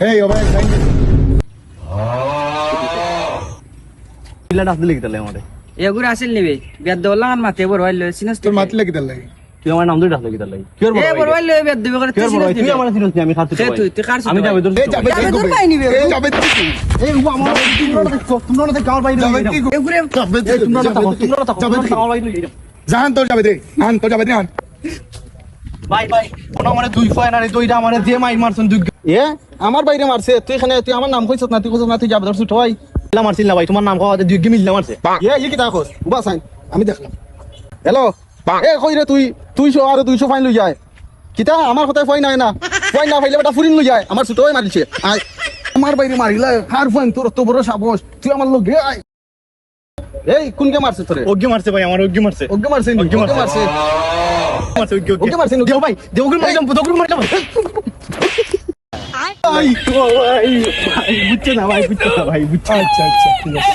এই ও ভাই সাইন পিলা ডাক দিলে কি তাহলে আমারে এগুলো আসিল নিবে। বেদ দলান মাতে বড় হইল সিনাস তোর মাতলে লাগি তার লাগি তুই আমার নাম ধরে ডাকলে কি তাহলে কি করব এ বড় হইল বেদ দিবে করে কি সিনাস তুই আমার চিনিস নি, আমি সে তুই তুই কার আমি যাবে এই যাবে কি করবে? ভাই নিবে। এই যাবে কি? এই ও আমার তোমরা দেখছ তোমরা না আমার বাইরে কি? এগুলো যাবে? কি? তোমরা না তোমরা না কি? আমার বাইরে জাহান তোর যাবে দে। আন তোর যাবে দে আন ভাই ভাই কোন আমারে দুই ফয় না রে দুইটা আমারে যে মাই মারছন দুই এ আমার বাইরে মারছে তুই এখানে তুই আমার নাম কইছস না তুই কইছস না তুই যাবে ধরছ মারছিল না ভাই তোমার নাম কওয়া দুই গিমিল না মারছে। এ ই কি তা কস? উবা সাইন আমি দেখলাম। হ্যালো? এ কই রে তুই? তুইশো আর দুইশো ফাইন লই যায়। কিতা? আমার কথায় ফাইন নাই না। ফাইন না ফাইলে বেটা ফুরিন লই যায়। আমার ছোটই মারিছে। আয় আমার বাইরে মারিলা কার ফাইন তোর তো বড় সাবস তুই আমার লগে আয়। এই কোনকে মারছে তোরে? অগ্নি মারছে ভাই আমার অগ্নি মারছে। ওকে মারছে ওকে মারছে। ওকে মারছে নি, ভাই দেও মারলাম অগ্নি মারলাম। ভাই ভাই ভাই বুঝছে না ভাই বুঝছে না ভাই বুঝছে আচ্ছা আচ্ছা ঠিক আছে।